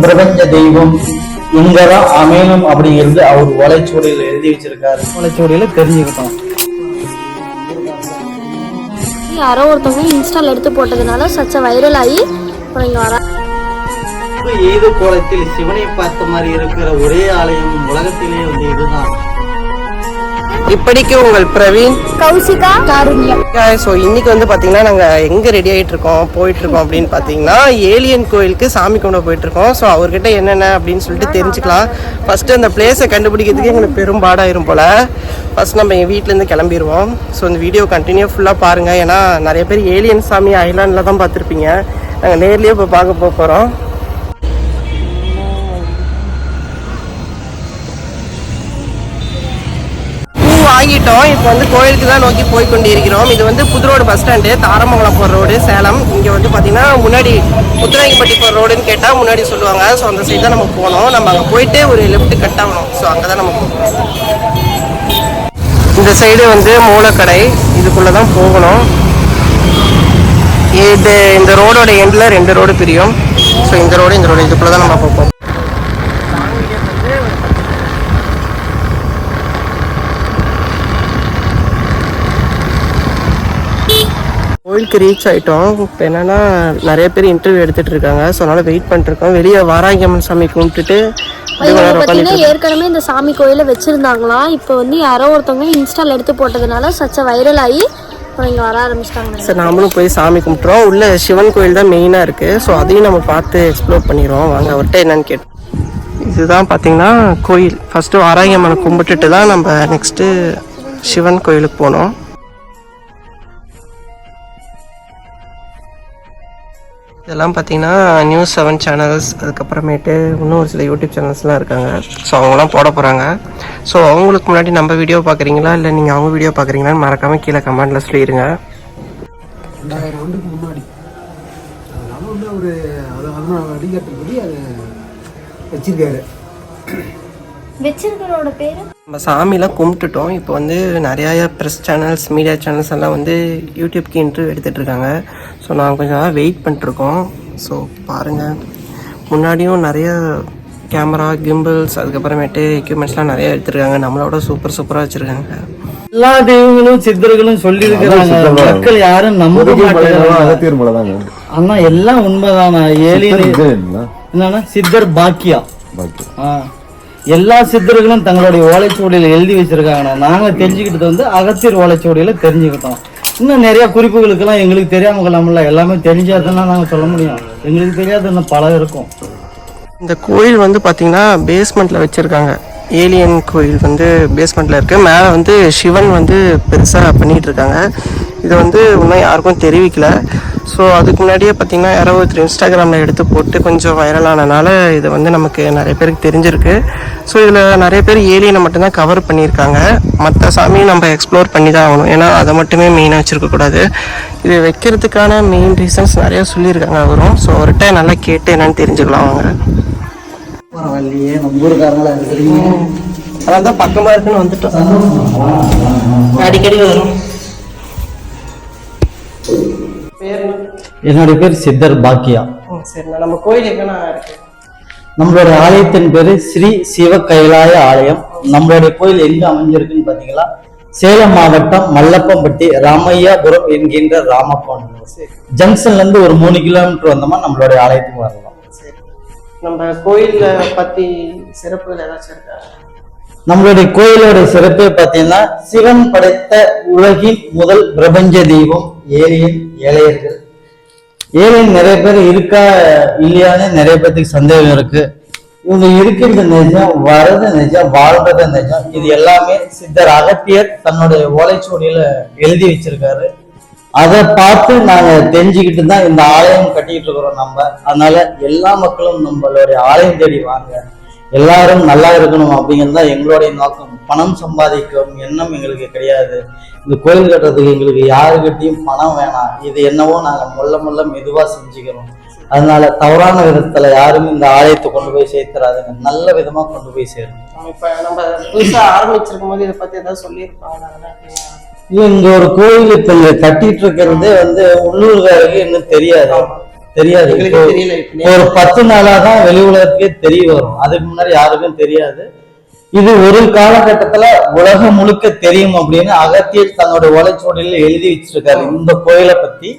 பிரபஞ்ச தெய்வம் இங்கதான் அமையணும் அப்படிங்கிறது அவர் ஓலைச்சுவடியில் எழுதி வச்சிருக்காரு. ஓலைச்சுவடியில தெரிஞ்சுக்கிட்டோம். யாரோ ஒருத்தவங்க இன்ஸ்டால எடுத்து போட்டதுனால சச்ச வைரல் ஆகி இங்க வரா ஏது கோலத்தில் சிவனை பார்த்த மாதிரி இருக்கிற ஒரே ஆலயம் உலகத்திலே வந்து இதுதான். இப்படிக்கு உங்கள் பிரவீன்? கௌசிகா. காருண்யம் ஸோ இன்னைக்கு வந்து பார்த்தீங்கன்னா நாங்கள் எங்கே ரெடி ஆகிட்டு இருக்கோம் போயிட்டு இருக்கோம் அப்படின்னு பார்த்தீங்கன்னா ஏலியன் கோயிலுக்கு சாமி கும்பிட போயிட்டு இருக்கோம் ஸோ அவர்கிட்ட என்னென்ன அப்படின்னு சொல்லிட்டு தெரிஞ்சுக்கலாம். ஃபர்ஸ்ட் அந்த பிளேஸை கண்டுபிடிக்கிறதுக்கு எங்களுக்கு பெரும்பாடாயிரும் போல. ஃபர்ஸ்ட் நம்ம எங்கள் வீட்டிலேருந்து கிளம்பிடுவோம் ஸோ இந்த வீடியோ கண்டினியூ ஃபுல்லாக பாருங்கள் ஏன்னா நிறைய பேர் ஏலியன் சாமி ஐலாண்டில் தான் பார்த்துருப்பீங்க. நாங்கள் நேர்லேயே இப்போ பார்க்க போக போகிறோம் வாங்கிட்டோம். இப்போ வந்து கோயிலுக்கு தான் நோக்கி போய் கொண்டிருக்கிறோம். இது வந்து புதுரோடு பஸ் ஸ்டாண்டு தாரமங்கலம் போகிற ரோடு சேலம். இங்கே வந்து பார்த்தீங்கன்னா முன்னாடி முத்துராங்கிப்பட்டி போகிற ரோடுன்னு கேட்டால் முன்னாடி சொல்லுவாங்க. ஸோ அந்த சைடு தான் நம்ம போகணும் நம்ம அங்கே போயிட்டு ஒரு லெஃப்ட் கட் ஆகணும். ஸோ அங்கே தான் நம்ம போகணும் இந்த சைடு வந்து மூலக்கடை. இதுக்குள்ளே தான் போகணும். இது இந்த ரோடோட எண்டில் ரெண்டு ரோடு பிரியும். ஸோ இந்த ரோடு இந்த ரோடு இதுக்குள்ளே தான் நம்ம பார்ப்போம் கோயிலுக்கு ரீச் ஆயிட்டோம். இப்போ என்னன்னா நிறைய பேர் இன்டர்வியூ எடுத்துட்டு இருக்காங்க. ஸோ அதனால வெயிட் பண்ணிருக்கோம் வெளியே வாராங்கியம்மன் சாமி கும்பிட்டுட்டு பார்த்தீங்கன்னா ஏற்கனவே இந்த சாமி கோயில வச்சிருந்தாங்களாம் இப்போ வந்து யாரோ ஒருத்தவங்க இன்ஸ்டால எடுத்து போட்டதுனால சச்ச வைரல் ஆகி அப்புறம் இங்க வர ஆரம்பிச்சிட்டாங்க. சரி நாமளும் போய் சாமி கும்பிட்டுறோம். உள்ள சிவன் கோயில் தான் மெயினாக இருக்கு. ஸோ அதையும் நம்ம பார்த்து எக்ஸ்ப்ளோர் பண்ணிடுவோம் வாங்க அவர்கிட்ட என்னன்னு கேட்டு இதுதான் பார்த்தீங்கன்னா கோயில். ஃபர்ஸ்ட் வாராங்கியம்மனை கும்பிட்டுட்டு தான் நம்ம நெக்ஸ்ட்டு சிவன் கோயிலுக்கு போனோம். இதெல்லாம் பார்த்தீங்கன்னா நியூஸ் செவன் சேனல்ஸ் அதுக்கப்புறமேட்டு இன்னும் ஒரு சில யூடியூப் சேனல்ஸ்லாம் இருக்காங்க. ஸோ அவங்களாம் போட போகிறாங்க ஸோ அவங்களுக்கு முன்னாடி நம்ம வீடியோ பார்க்குறீங்களா? இல்லை நீங்கள் அவங்க வீடியோ பார்க்குறீங்களான்னு மறக்காமல் கீழே கமெண்டில் சொல்லிடுங்க ரெண்டாயிரம் ஆண்டுக்கு முன்னாடி. அதனால வந்து ஒரு அது அதனால அடிக்கட்டுப்படி அதை வச்சிருக்காரு. வச்சிருக்கிறோட பேரு? நம்ம சாமிலாம் கும்பிட்டுட்டோம். இப்போ வந்து நிறையா ப்ரெஸ் சேனல்ஸ் மீடியா சேனல்ஸ் எல்லாம் வந்து யூடியூப்க்கு இன்டர்வியூ எடுத்துகிட்டு இருக்காங்க ஸோ நான் கொஞ்சம் நேரம் வெயிட் பண்ணிட்டுருக்கோம். ஸோ பாருங்கள் முன்னாடியும் நிறைய கேமரா கிம்பிள்ஸ் அதுக்கப்புறமேட்டு எக்யூப்மெண்ட்ஸ்லாம் நிறைய எடுத்துருக்காங்க. நம்மளோட சூப்பர் சூப்பராக வச்சுருக்காங்க. எல்லா தெய்வங்களும் சித்தர்களும் சொல்லி இருக்கிறாங்க மக்கள் யாரும் நம்ப தாங்க. ஆனா எல்லாம் உண்மைதானா என்ன? என்னன்னா சித்தர் பாக்கியா. பாக்கி ஆ. எல்லா சித்தர்களும் தங்களுடைய ஓலைச்சுவடியில எழுதி வச்சிருக்காங்க நாங்க தெரிஞ்சுக்கிட்டது வந்து அகத்தியர் ஓலைச்சுவடியில தெரிஞ்சுக்கிட்டோம். இன்னும் நிறைய குறிப்புகளுக்கெல்லாம் எங்களுக்கு தெரியாம கொள்ளாமல எல்லாமே தெரிஞ்சாதான் நாங்க சொல்ல முடியும். எங்களுக்கு தெரியாத இன்னும் பல இருக்கும். இந்த கோயில் வந்து பார்த்தீங்கன்னா பேஸ்மெண்ட்டில் வச்சுருக்காங்க. ஏலியன் கோயில் வந்து பேஸ்மெண்ட்டில் இருக்குது மேலே வந்து சிவன் வந்து பெருசாக பண்ணிகிட்டு இருக்காங்க. இது வந்து இன்னும் யாருக்கும் தெரிவிக்கல. ஸோ அதுக்கு முன்னாடியே பார்த்தீங்கன்னா யாரோ ஒருத்தர் இன்ஸ்டாகிராமில் எடுத்து போட்டு கொஞ்சம் வைரலானனால இது வந்து நமக்கு நிறைய பேருக்கு தெரிஞ்சிருக்கு. ஸோ இதில் நிறைய பேர் ஏலியனை மட்டும்தான் கவர் பண்ணியிருக்காங்க. மற்ற சாமியும் நம்ம எக்ஸ்ப்ளோர் பண்ணி தான் ஆகணும். ஏன்னா அதை மட்டுமே மெயினாக வச்சுருக்கக்கூடாது இது வைக்கிறதுக்கான மெயின் ரீசன்ஸ் நிறைய சொல்லியிருக்காங்க அவரும். ஸோ அவர்கிட்ட நல்லா கேட்டு என்னன்னு தெரிஞ்சுக்கலாம் இருக்கிறீங்க அதான் தான் பக்கமா இருக்குன்னு வந்துட்டோம். அடிக்கடி வரும். பேர் என்னுடைய பேர் சித்தர் பாக்கியா. சரி நம்ம கோயில் எங்கன்னா இருக்கு. நம்மளுடைய ஆலயத்தின் பேரு ஸ்ரீ சிவ கைலாய ஆலயம். நம்மளுடைய கோயில் எங்க அமைஞ்சிருக்குன்னு பாத்தீங்களா? சேலம் மாவட்டம் மல்லப்பம்பட்டி ராமையாபுரம் என்கின்ற ராமப்பன் ஜங்ஷன்ல இருந்து ஒரு மூணு கிலோமீட்டர் வந்தோமா நம்மளுடைய ஆலயத்துக்கு வரலாம். சரி. நம்ம கோயில்ல பத்தி சிறப்புகள் ஏதாச்சும் இருக்கா? நம்மளுடைய கோயிலோட சிறப்பே பாத்தீங்கன்னா சிவன் படைத்த உலகின் முதல் பிரபஞ்ச தெய்வம் ஏழையின் ஏழையர்கள். ஏழையின் நிறைய பேர் இருக்கா இல்லையான்னு நிறைய பேர்த்துக்கு சந்தேகம் இருக்கு. இவங்க இருக்கிறது நிஜம் வர்றது நிஜம் வாழ்றது நிஜம். இது எல்லாமே சித்தர் அகத்தியர் தன்னுடைய ஓலைச்சுவடியில எழுதி வச்சிருக்காரு. அதை பார்த்து நாங்க தெரிஞ்சுக்கிட்டு தான் இந்த ஆலயம் கட்டிக்கிட்டு இருக்கிறோம் நம்ம. அதனால எல்லா மக்களும் நம்மளுடைய ஆலயம் தேடி வாங்க. எல்லாரும் நல்லா இருக்கணும் அப்படிங்கிறது தான் எங்களுடைய நோக்கம். பணம் சம்பாதிக்கும் எண்ணம் எங்களுக்கு கிடையாது. இந்த கோயில் கட்டுறதுக்கு எங்களுக்கு யாருக்கிட்டையும் பணம் வேணாம். இது என்னவோ நாங்க முள்ள முள்ள மெதுவா செஞ்சுக்கிறோம். அதனால தவறான விதத்துல யாரும் இந்த ஆலயத்தை கொண்டு போய் சேர்த்துறாதுங்க. நல்ல விதமா கொண்டு போய் சேரும். இப்ப நம்ம புதுசா ஆரம்பிச்சிருக்கும் போது இதை பத்தி ஏதாவது சொல்லியிருப்பாங்க இங்க ஒரு கோயில் இப்ப கட்டிட்டு இருக்கிறதே வந்து உள்ளூர்காரருக்கு இன்னும் தெரியாது. தெரியாது. ஒரு பத்து நாளா தான் வெளி உலகத்துக்கே தெரிய வரும். அதுக்கு முன்னாடி யாருக்கும் தெரியாது. இது ஒரு காலகட்டத்துல உலகம் முழுக்க தெரியும் அப்படின்னு அகத்தியர் தன்னோட ஓலைச்சுவடியில் எழுதி வச்சிருக்காரு இந்த கோயிலை பத்தி.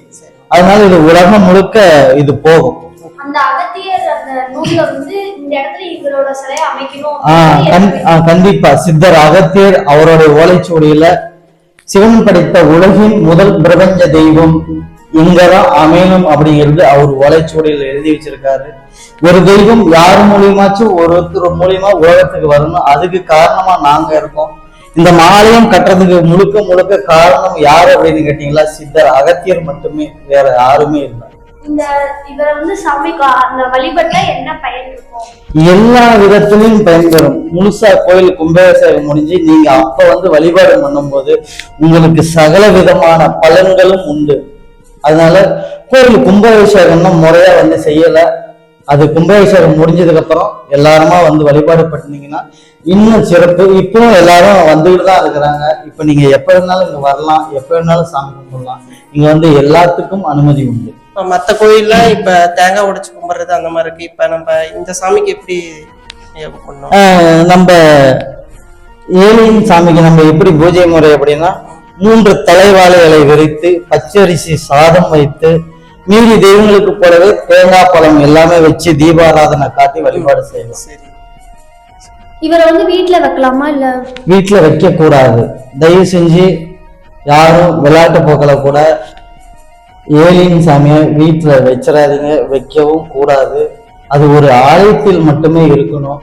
அதனால இது உலகம் முழுக்க இது போகும். அந்த அகத்தியர் அந்த நூல்ல வந்து இந்த இடத்துல இவரோட சிலையை அமைக்கணும். ஆஹ் கண் ஆஹ் கண்டிப்பா. சித்தர் அகத்தியர் அவருடைய ஓலைச்சுவடியில சிவன் படைத்த உலகின் முதல் பிரபஞ்ச தெய்வம் இங்கதான் அமையணும் அப்படிங்கிறது அவர் ஓலைச்சுவடியில எழுதி வச்சிருக்காரு. ஒரு தெய்வம் யார் மூலியமாச்சும் ஒருத்தர் மூலியமா உலகத்துக்கு வரணும். அதுக்கு காரணமா நாங்க இருக்கோம். இந்த மாலயம் கட்டுறதுக்கு முழுக்க முழுக்க காரணம் யார் அப்படின்னு கேட்டீங்களா? சித்தர் அகத்தியர் மட்டுமே வேற யாருமே இல்லை. இந்த இவரை வந்து அந்த வழிபட்டா என்ன பயன் இருக்கும்? எல்லா விதத்திலையும் பயன்பெறும் முழுசா கோயில் கும்பாபிஷேகம் முடிஞ்சு நீங்க அப்ப வந்து வழிபாடு பண்ணும்போது உங்களுக்கு சகல விதமான பலன்களும் உண்டு. அதனால கோயில் கும்பாபிஷேகம்னா முறையா வந்து செய்யல. அது கும்பாபிஷேகம் முடிஞ்சதுக்கு அப்புறம் எல்லாருமா வந்து வழிபாடு பண்ணீங்கன்னா இன்னும் சிறப்பு. இப்பவும் எல்லாரும் வந்துகிட்டு தான் இருக்கிறாங்க. இப்ப நீங்க எப்ப வேணாலும் இங்க வரலாம். எப்ப வேணாலும் சாமி கும்பிடலாம். இங்க வந்து எல்லாத்துக்கும் அனுமதி உண்டு. இப்ப மத்த கோயில்ல இப்ப தேங்காய் உடைச்சு கும்பிடுறது அந்த மாதிரி இருக்கு. இப்ப நம்ம இந்த சாமிக்கு எப்படி நம்ம ஏலியன் சாமிக்கு நம்ம எப்படி பூஜை முறை அப்படின்னா மூன்று தலைவாழை இலை விரித்து பச்சரிசி சாதம் வைத்து மீதி தெய்வங்களுக்கு போலவே தேங்காய் பழம் எல்லாமே வச்சு தீபாராதனை காட்டி வழிபாடு செய்யலாம் இவரை வந்து வீட்ல வைக்கலாமா இல்ல? வீட்டுல வைக்க கூடாது தயவு செஞ்சு யாரும் விளையாட்டு போக்கில் கூட ஏலியன் சாமியை வீட்டுல வச்சிடாதீங்க வைக்கவும் கூடாது. அது ஒரு ஆலயத்தில் மட்டுமே இருக்கணும்.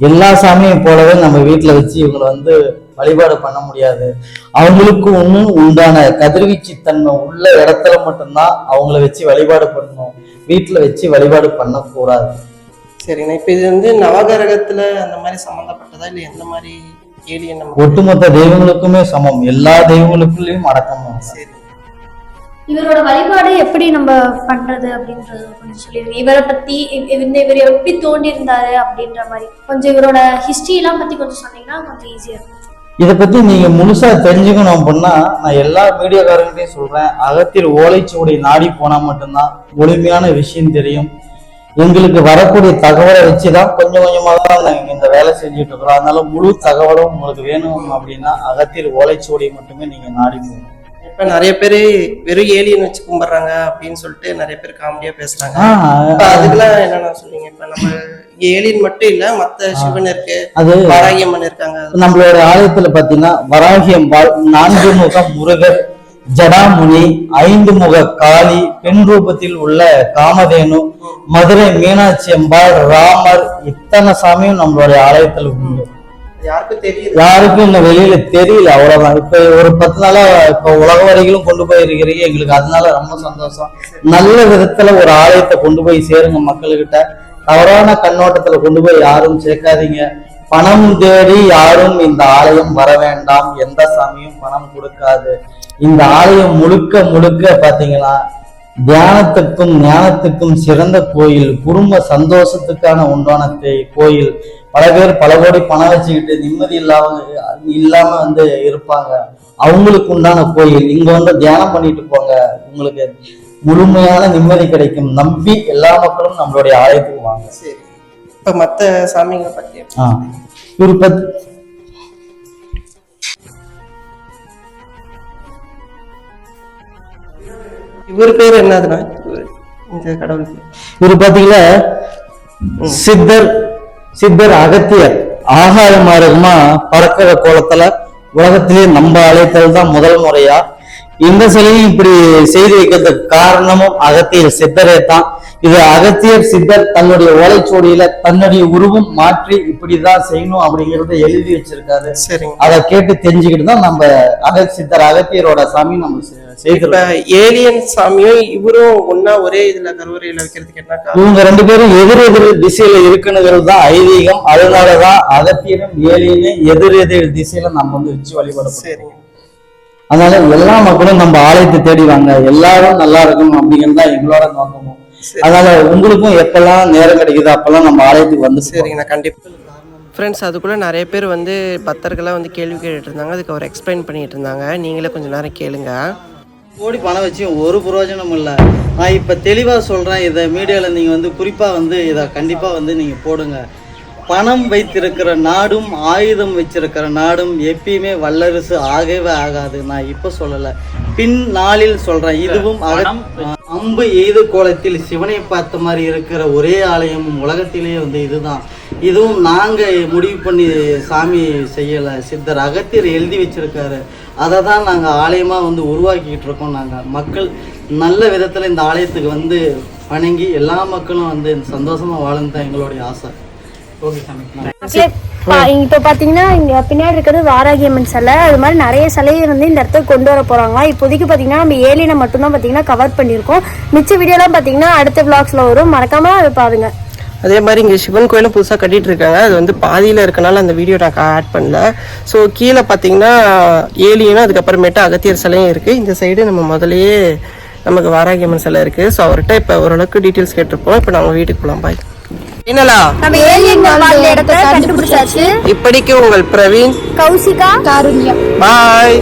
எல்லா சாமியும் போலவே நம்ம வீட்டுல வச்சு இவங்களை வந்து வழிபாடு பண்ண முடியாது. அவங்களுக்கு ஒன்றும் உண்டான கதிர்வீச்சு தன்மை உள்ள இடத்துல மட்டும்தான் அவங்கள வச்சு வழிபாடு பண்ணணும். வீட்டுல வச்சு வழிபாடு பண்ணக்கூடாது. சரிண்ணா இப்ப இது வந்து நவகிரகத்துல அந்த மாதிரி சம்பந்தப்பட்டதா? இல்ல எந்த மாதிரி ஏலியன் நம்ம ஒட்டுமொத்த தெய்வங்களுக்குமே சமம். எல்லா தெய்வங்களுக்குள்ளேயும் அடக்கமும் சரி. இவரோட வழிபாடு எப்படி நம்ம பண்றது அப்படின்றது கொஞ்சம் சொல்லிடுங்க. இவரை பத்தி இந்த இவர் எப்படி தோண்டி இருந்தாரு அப்படின்ற மாதிரி. கொஞ்சம் இவரோட ஹிஸ்டரி எல்லாம் பத்தி கொஞ்சம் சொன்னீங்கன்னா கொஞ்சம் ஈஸியா இருக்கும். இதை பத்தி நீங்க முழுசா தெரிஞ்சுக்கணும் அப்படின்னா நான் எல்லா மீடியாக்காரங்களையும் சொல்றேன். அகத்தில் ஓலைச்சுவடி நாடி போனா மட்டும்தான் முழுமையான விஷயம் தெரியும். எங்களுக்கு வரக்கூடிய தகவலை வச்சுதான் கொஞ்சம் கொஞ்சமா தான் நாங்க இந்த வேலை செஞ்சுட்டு இருக்கிறோம். அதனால முழு தகவலும் உங்களுக்கு வேணும் அப்படின்னா அகத்தில் ஓலைச்சுவடி மட்டுமே நீங்க நாடி போகணும். இப்ப நிறைய பேரு வெறும் ஏலியன் வச்சு கும்பிடுறாங்க அப்படின்னு சொல்லிட்டு நிறைய பேர் காமெடியா பேசுறாங்க. இப்ப அதுக்கெல்லாம் என்னென்ன சொல்றீங்க? இப்ப நம்ம ஏலியன் மட்டும் இல்ல மத்த சிவன் இருக்கு. அது வாராகியம்மன் இருக்காங்க. நம்மளோட ஆலயத்துல பாத்தீங்கன்னா வராகி அம்பாள் நான்கு முக முருகர் ஜடாமுனி ஐந்து முக காளி பெண் ரூபத்தில் உள்ள காமதேனு மதுரை மீனாட்சி அம்பாள் ராமர் இத்தனை சாமியும் நம்மளுடைய ஆலயத்துல உண்டு. யாருக்கும் தெரியுது. யாருக்கும் இன்னும் வெளியில தெரியல அவ்வளவுதான். இப்ப ஒரு பத்து நாளா இப்ப உலக வரைக்கும் கொண்டு போய் இருக்கிறீங்க எங்களுக்கு அதனால ரொம்ப சந்தோஷம். நல்ல விதத்துல ஒரு ஆலயத்தை கொண்டு போய் சேருங்க மக்கள்கிட்ட. தவறான கண்ணோட்டத்துல கொண்டு போய் யாரும் சேர்க்காதீங்க. பணம் தேடி யாரும் இந்த ஆலயம் வர வேண்டாம். எந்த சாமியும் பணம் கொடுக்காது. இந்த ஆலயம் முழுக்க முழுக்க பாத்தீங்கன்னா தியானத்துக்கும் ஞானத்துக்கும் சிறந்த கோயில் குடும்ப சந்தோஷத்துக்கான உண்டான தே- கோயில். பல பேர் பல கோடி பணம் வச்சுக்கிட்டு நிம்மதி இல்லாம இல்லாம வந்து இருப்பாங்க. அவங்களுக்கு உண்டான கோயில். இங்க வந்து தியானம் பண்ணிட்டு போங்க. உங்களுக்கு முழுமையான நிம்மதி கிடைக்கும். நம்பி எல்லா மக்களும் நம்மளுடைய ஆலயத்துக்கு வாங்க. சரி. இப்ப மத்த சாமிங்களை பத்தி ஆ. ஒரு பத் இவர் பேர் என்னதுன்னா? இந்த கடவுளுக்கு இவர் பாத்தீங்கன்னா சித்தர் சித்தர் அகத்தியர். ஆகாய மார்க்கமா பறக்கிற கோலத்துல உலகத்திலே நம்ம ஆலயத்துல தான் முதல் முறையா இந்த சிலையும் இப்படி செய்து வைக்கிறதுக்கு காரணமும் அகத்தியர் சித்தரே தான். இது அகத்தியர் சித்தர் தன்னுடைய ஓலைச்சுவடியில தன்னுடைய உருவம் மாற்றி இப்படிதான் செய்யணும் அப்படிங்கறத எழுதி வச்சிருக்காரு. அதை கேட்டு தெரிஞ்சுக்கிட்டு தான் நம்ம அக சித்தர் அகத்தியரோட சாமி நம்ம ஏலியன் சாமியும் இவரும் ஒன்னா ஒரே இதுல கருவறையில வைக்கிறதுக்கு என்ன இவங்க ரெண்டு பேரும் எதிர் எதிர் திசையில இருக்குனுங்கிறது தான் ஐதீகம். அதனாலதான் அகத்தியரும் ஏலியனும் எதிர் எதிர் திசையில நம்ம வந்து வச்சு வழிபடுறோம் சரிங்க. அதனால எல்லா மக்களும் நம்ம ஆலயத்தை தேடி வாங்க. எல்லாரும் நல்லா இருக்கணும் அப்படிங்கிறது தான் எங்களோட நோக்கமும். அதனால உங்களுக்கும் எப்பெல்லாம் நேரம் கிடைக்குதோ அப்பெல்லாம் நம்ம ஆலயத்துக்கு வந்து சரிங்க நான் கண்டிப்பா. ஃப்ரெண்ட்ஸ் அதுக்குள்ளே நிறைய பேர் வந்து பக்தர்களாக வந்து கேள்வி கேட்டுட்டு இருந்தாங்க. அதுக்கு அவர் எக்ஸ்பிளைன் பண்ணிட்டு இருந்தாங்க. நீங்களே கொஞ்சம் நேரம் கேளுங்க. கோடி பணம் வச்சும் ஒரு பிரயோஜனம் இல்லை. நான் இப்போ தெளிவாக சொல்கிறேன் இதை மீடியாவில் நீங்கள் வந்து குறிப்பாக வந்து இதை கண்டிப்பாக வந்து நீங்கள் போடுங்க. பணம் வைத்திருக்கிற நாடும் ஆயுதம் வச்சிருக்கிற நாடும் எப்பயுமே வல்லரசு ஆகவே ஆகாது. நான் இப்போ சொல்லலை. பின் நாளில் சொல்கிறேன் இதுவும் அகம் அம்பு எய்து கோலத்தில் சிவனை பார்த்த மாதிரி இருக்கிற ஒரே ஆலயமும் உலகத்திலேயே வந்து இதுதான். இதுவும் நாங்கள் முடிவு பண்ணி சாமி செய்யலை. சித்தர் அகத்தியர் எழுதி வச்சிருக்காரு. அதை தான் நாங்கள் ஆலயமாக வந்து உருவாக்கிக்கிட்டு இருக்கோம் நாங்கள் மக்கள் நல்ல விதத்தில் இந்த ஆலயத்துக்கு வந்து வணங்கி எல்லா மக்களும் வந்து சந்தோஷமாக வாழணும் தான் எங்களுடைய ஆசை. இப்போ பார்த்தீங்கன்னா இங்கே பின்னாடி இருக்கிறது வாராகியம்மன் சிலை. அது மாதிரி நிறைய சிலையை வந்து இந்த இடத்துக்கு கொண்டு வர போகிறாங்க இப்போதைக்கு பார்த்தீங்கன்னா நம்ம ஏலியனை மட்டும்தான் பார்த்தீங்கன்னா கவர் பண்ணியிருக்கோம். மிச்ச வீடியோலாம் பார்த்தீங்கன்னா அடுத்த விளாக்ஸில் வரும். மறக்காம அதை பாருங்க. அதே மாதிரி இங்கே சிவன் கோயிலும் புதுசாக கட்டிட்டு இருக்காங்க. அது வந்து பாதியில் இருக்கனால அந்த வீடியோ நான் ஆட் பண்ணல. ஸோ கீழே பார்த்தீங்கன்னா ஏலியனும் அதுக்கப்புறமேட்டு அகத்தியர் சிலையும் இருக்குது இந்த சைடு நம்ம முதல்லயே நமக்கு வாராகியம்மன் சிலை இருக்குது ஸோ அவர்கிட்ட இப்போ ஓரளவுக்கு டீட்டெயில்ஸ் கேட்டிருப்போம். இப்போ நம்ம வீட்டுக்கு போகலாம் பாய் என்னலா நம்ம ஏலியன் வாழ்ந்த இடத்த கண்டுபிடிச்சாச்சு. இப்படிக்கு உங்கள் பிரவீன்? கௌசிகா. காருண்யம் பாய்